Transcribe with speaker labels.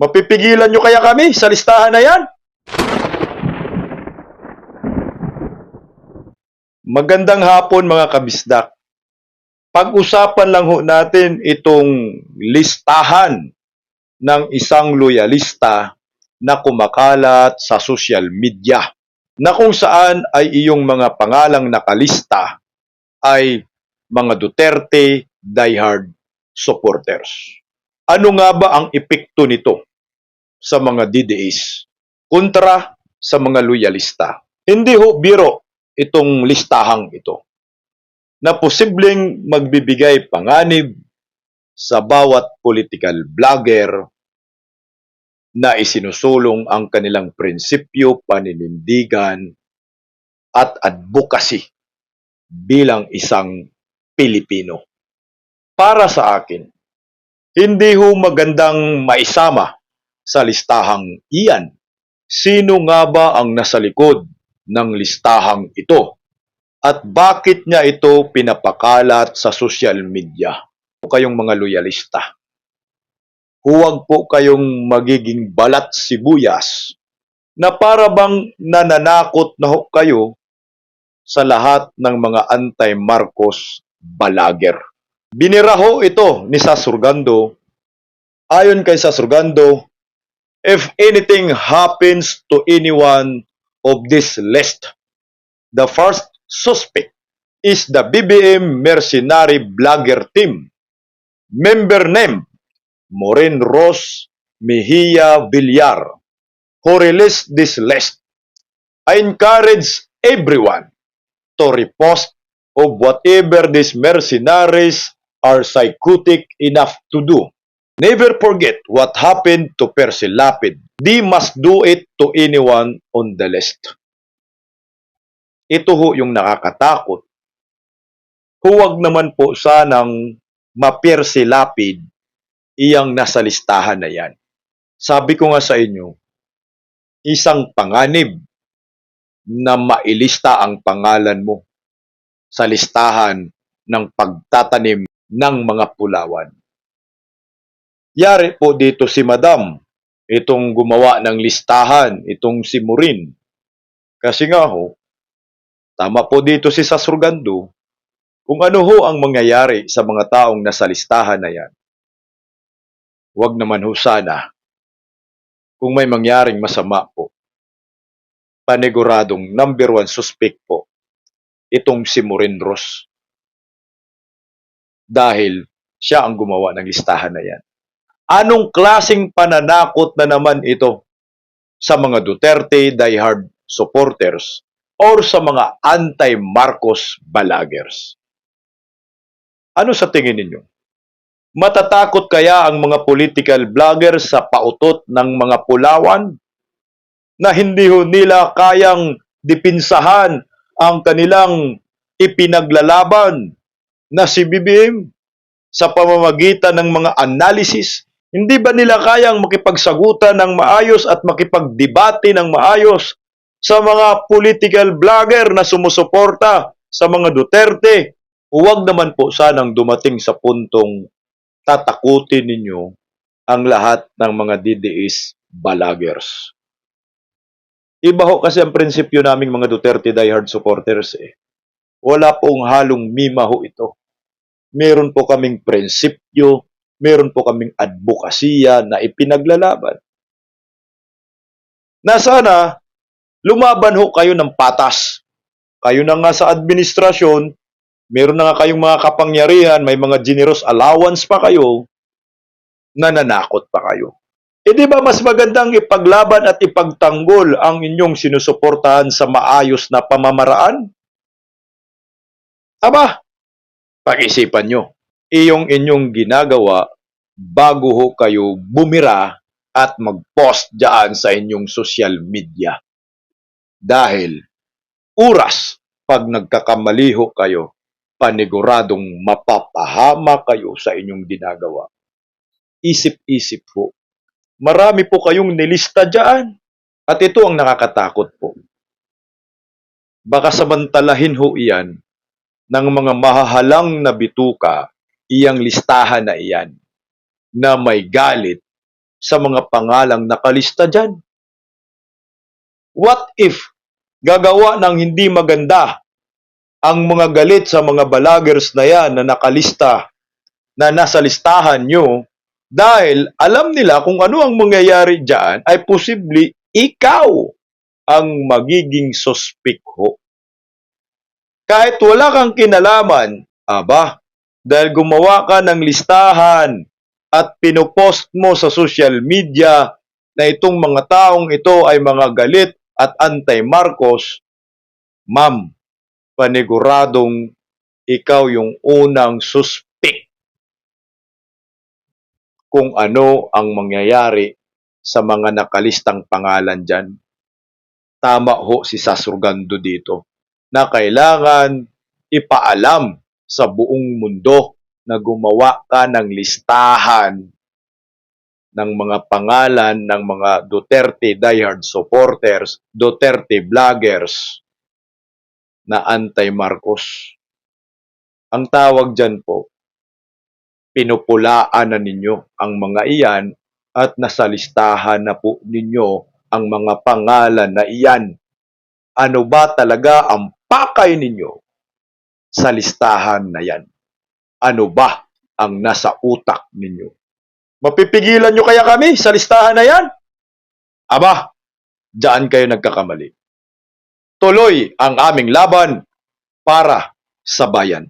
Speaker 1: Mapipigilan nyo kaya kami sa listahan na yan? Magandang hapon mga kabisdak. Pag-usapan lang ho natin itong listahan ng isang loyalista na kumakalat sa social media na kung saan ay iyong mga pangalang nakalista ay mga Duterte diehard supporters. Ano nga ba ang epekto nito sa mga DDS kontra sa mga loyalista? Hindi ho biro itong listahang ito na posibleng magbibigay panganib sa bawat political vlogger na isinusulong ang kanilang prinsipyo, paninindigan at advocacy bilang isang Pilipino. Para sa akin, hindi ho magandang maisama sa listahang iyan. Sino nga ba ang nasa likod ng listahang ito? At bakit niya ito pinapakalat sa social media? Kayong mga loyalista. Huwag po kayong magiging balat sibuyas na para bang nananakot na ho kayo sa lahat ng mga anti-Marcos balager. Biniraho ito ni Sasurgando. Ayon kay Sasurgando, if anything happens to anyone of this list, the first suspect is the BBM mercenary blogger team. Member name, Maureen Rose Mejia Villar, who released this list. I encourage everyone to repost of whatever these mercenaries are psychotic enough to do. Never forget what happened to Percy Lapid. They must do it to anyone on the list. Ito ho yung nakakatakot. Huwag naman po sanang ma-Percy Lapid iyang nasa listahan na yan. Sabi ko nga sa inyo, isang panganib na mailista ang pangalan mo sa listahan ng pagtatanim ng mga pulawan. Yari po dito si Madam, itong gumawa ng listahan, itong si Murin. Kasi nga ho, tama po dito si Sasurgando, kung ano ho ang mangyayari sa mga taong nasa listahan na yan. Huwag naman ho sana kung may mangyaring masama po. Paniguradong number one suspect po itong si Maureen Ross. Dahil siya ang gumawa ng listahan na yan. Anong klasing pananakot na naman ito sa mga Duterte diehard supporters or sa mga anti-Marcos balagers? Ano sa tingin ninyo? Matatakot kaya ang mga political vloggers sa pautot ng mga pulawan na hindi ho nila kayang dipinsahan ang kanilang ipinaglalaban na si BBM sa pamamagitan ng mga analysis? Hindi ba nila kayang makipagsagutan ng maayos at makipagdebate ng maayos sa mga political vlogger na sumusuporta sa mga Duterte? Huwag naman po sanang dumating sa puntong tatakutin ninyo ang lahat ng mga DDS balagers. Iba ho kasi ang prinsipyo naming mga Duterte diehard supporters eh. Wala pong halong mima ho ito. Meron po kaming prinsipyo, meron po kaming advokasya na ipinaglalaban. Na sana, lumaban ho kayo ng patas. Kayo na nga sa administrasyon, meron na nga kayong mga kapangyarihan, may mga generous allowance pa kayo, nananakot pa kayo. E di ba mas magandang ipaglaban at ipagtanggol ang inyong sinusuportahan sa maayos na pamamaraan? Aba, pag-isipan nyo, iyong inyong ginagawa bago ho kayo bumira at mag-post dyan sa inyong social media. Dahil, oras pag nagkakamali ho kayo, paniguradong mapapahama kayo sa inyong ginagawa. Isip-isip po. Marami po kayong nilista dyan. At ito ang nakakatakot po. Baka samantalahin ho iyan ng mga mahahalang na bituka iyang listahan na iyan na may galit sa mga pangalang nakalista dyan? What if gagawa ng hindi maganda ang mga galit sa mga balagers na yan na nakalista, na nasa listahan nyo, dahil alam nila kung ano ang mangyayari dyan ay posible ikaw ang magiging suspect ho. Kahit wala kang kinalaman, aba, dahil gumawa ka ng listahan at pinopost mo sa social media na itong mga taong ito ay mga galit at anti-Marcos, ma'am, paniguradong ikaw yung unang suspect kung ano ang mangyayari sa mga nakalistang pangalan dyan. Tama ho si Sasurgando dito na kailangan ipaalam sa buong mundo na gumawa ka ng listahan ng mga pangalan ng mga Duterte diehard supporters, Duterte vloggers na anti-Marcos. Ang tawag dyan po, pinupulaan na ninyo ang mga iyan at nasa listahan na po ninyo ang mga pangalan na iyan. Ano ba talaga ang pakay ninyo sa listahan na yan? Ano ba ang nasa utak ninyo? Mapipigilan nyo kaya kami sa listahan na yan? Aba, dyan kayo nagkakamali. Tuloy ang aming laban para sa bayan.